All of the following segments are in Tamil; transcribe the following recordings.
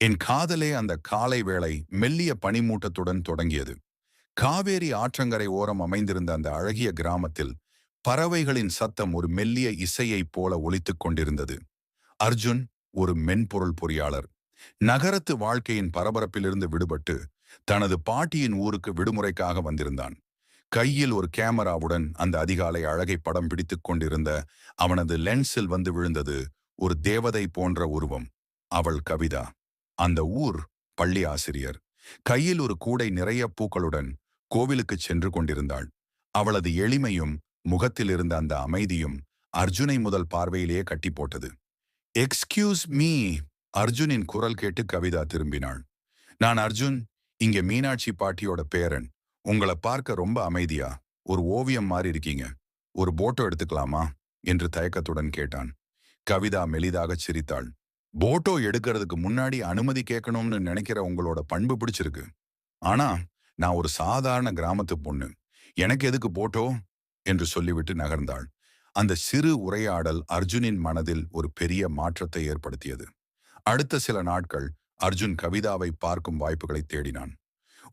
என் காதலே அந்த காலை வேளை மெல்லிய பனிமூட்டத்துடன் தொடங்கியது. காவேரி ஆற்றங்கரை ஓரம் அமைந்திருந்த அந்த அழகிய கிராமத்தில் பறவைகளின் சத்தம் ஒரு மெல்லிய இசையைப் போல ஒலித்துக் கொண்டிருந்தது. அர்ஜுன் ஒரு மென்பொருள் பொறியாளர். நகரத்து வாழ்க்கையின் பரபரப்பிலிருந்து விடுபட்டு தனது பாட்டியின் ஊருக்கு விடுமுறைக்காக வந்திருந்தான். கையில் ஒரு கேமராவுடன் அந்த அதிகாலை அழகை படம் பிடித்துக் கொண்டிருந்த அவனது லென்ஸில் வந்து விழுந்தது ஒரு தேவதை போன்ற உருவம். அவள் கவிதா. அந்த ஊர் பள்ளி ஆசிரியர். கையில் ஒரு கூடை நிறைய பூக்களுடன் கோவிலுக்கு சென்று கொண்டிருந்தாள். அவளது எளிமையும் முகத்தில் இருந்த அந்த அமைதியும் அர்ஜுனை முதல் பார்வையிலேயே கட்டி போட்டது. எக்ஸ்கியூஸ் மீ அர்ஜுனின் குரல் கேட்டு கவிதா திரும்பினாள். நான் அர்ஜுன் இங்க மீனாட்சி பாட்டியோட பேரன். உங்களை பார்க்க ரொம்ப அமைதியா? ஒரு ஓவியம் மாறி இருக்கீங்க. ஒரு போட்டோ எடுத்துக்கலாமா? என்று தயக்கத்துடன் கேட்டான். கவிதா மெலிதாக சிரித்தாள். போட்டோ எடுக்கிறதுக்கு முன்னாடி அனுமதி கேட்கணும்னு நினைக்கிற உங்களோட பண்பு பிடிச்சிருக்கு. ஆனா நான் ஒரு சாதாரண கிராமத்து பொண்ணு. எனக்கு எதுக்கு போட்டோ? என்று சொல்லிவிட்டு நகர்ந்தாள். அந்த சிறு உரையாடல் அர்ஜுனின் மனதில் ஒரு பெரிய மாற்றத்தை ஏற்படுத்தியது. அடுத்த சில நாட்கள் அர்ஜுன் கவிதாவை பார்க்கும் வாய்ப்புகளை தேடினான்.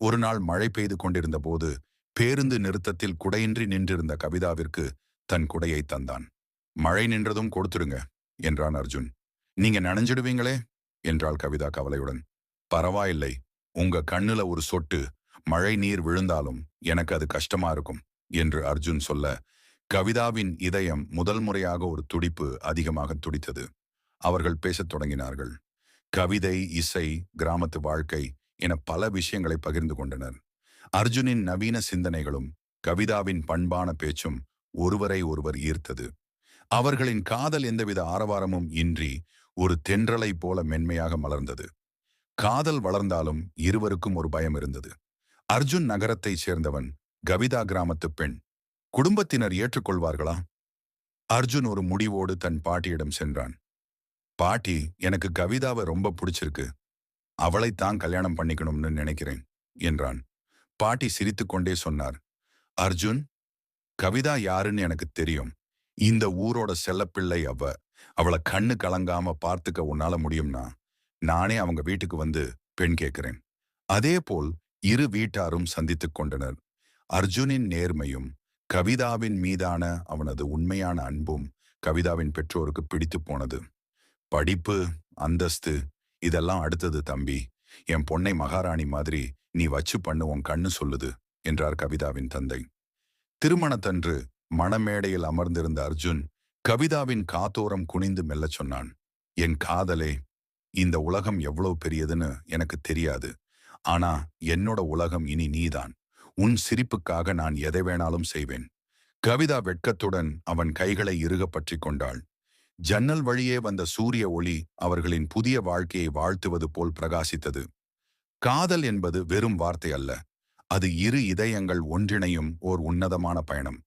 ஒரு நாள் மழை பெய்து கொண்டிருந்த போது பேருந்து நிறுத்தத்தில் குடையின்றி நின்றிருந்த கவிதாவிற்கு தன் குடையை தந்தான். மழை நின்றதும் கொடுத்துருங்க என்றான் அர்ஜுன். நீங்க நனைஞ்சிடுவீங்களே? என்றாள் கவிதா கவலையுடன். பரவாயில்லை. உங்க கண்ணுல ஒரு சொட்டு மழை நீர் விழுந்தாலும் எனக்கு அது கஷ்டமா இருக்கும் என்று அர்ஜுன் சொல்ல கவிதாவின் இதயம் முதல் முறையாக ஒரு துடிப்பு அதிகமாக துடித்தது. அவர்கள் பேசத் தொடங்கினார்கள். கவிதை இசை கிராமத்து வாழ்க்கை என பல விஷயங்களை பகிர்ந்து கொண்டனர். அர்ஜுனின் நவீன சிந்தனைகளும் கவிதாவின் பண்பான பேச்சும் ஒருவரை ஒருவர் ஈர்த்தது. அவர்களின் காதல் எந்தவித ஆரவாரமும் இன்றி ஒரு தென்றலை போல மென்மையாக மலர்ந்தது. காதல் வளர்ந்தாலும் இருவருக்கும் ஒரு பயம் இருந்தது. அர்ஜுன் நகரத்தைச் சேர்ந்தவன் கவிதா கிராமத்து பெண். குடும்பத்தினர் ஏற்றுக்கொள்வார்களா? அர்ஜுன் ஒரு முடிவோடு தன் பாட்டியிடம் சென்றான். பாட்டி எனக்கு கவிதாவை ரொம்ப பிடிச்சிருக்கு. அவளைத்தான் கல்யாணம் பண்ணிக்கணும்னு நினைக்கிறேன் என்றான். பாட்டி சிரித்துக்கொண்டே சொன்னார். அர்ஜுன் கவிதா யாருன்னு எனக்கு தெரியும். இந்த ஊரோட செல்லப்பிள்ளை அவ அவளை கண்ணு கலங்காம பார்த்துக்க உன்னால முடியும்னா நானே அவங்க வீட்டுக்கு வந்து பெண் கேட்கிறேன் அதே போல் இரு வீட்டாரும் சந்தித்துக் கொண்டனர். அர்ஜுனின் நேர்மையும் கவிதாவின் மீதான அவனது உண்மையான அன்பும் கவிதாவின் பெற்றோருக்கு பிடித்து போனது. படிப்பு அந்தஸ்து இதெல்லாம் அடுத்தது தம்பி. என் பொண்ணை மகாராணி மாதிரி நீ வச்சு பண்ணு உன் கண்ணு சொல்லுது என்றார் கவிதாவின் தந்தை. திருமணத்தன்று மணமேடையில் அமர்ந்திருந்த அர்ஜுன் கவிதாவின் காத்தோரம் குனிந்து மெல்லச் சொன்னான் என் காதலே இந்த உலகம் எவ்வளவு பெரியதுன்னு எனக்கு தெரியாது. ஆனா என்னோட உலகம் இனி நீதான். உன் சிரிப்புக்காக நான் எதை வேணாலும் செய்வேன். கவிதா வெட்கத்துடன் அவன் கைகளை இறுக பற்றி கொண்டாள். ஜன்னல் வழியே வந்த சூரிய ஒளி அவர்களின் புதிய வாழ்க்கையை வாழ்த்துவது போல் பிரகாசித்தது. காதல் என்பது வெறும் வார்த்தை அல்ல அது இரு இதயங்கள் ஒன்றிணையும் ஓர் உன்னதமான பயணம்.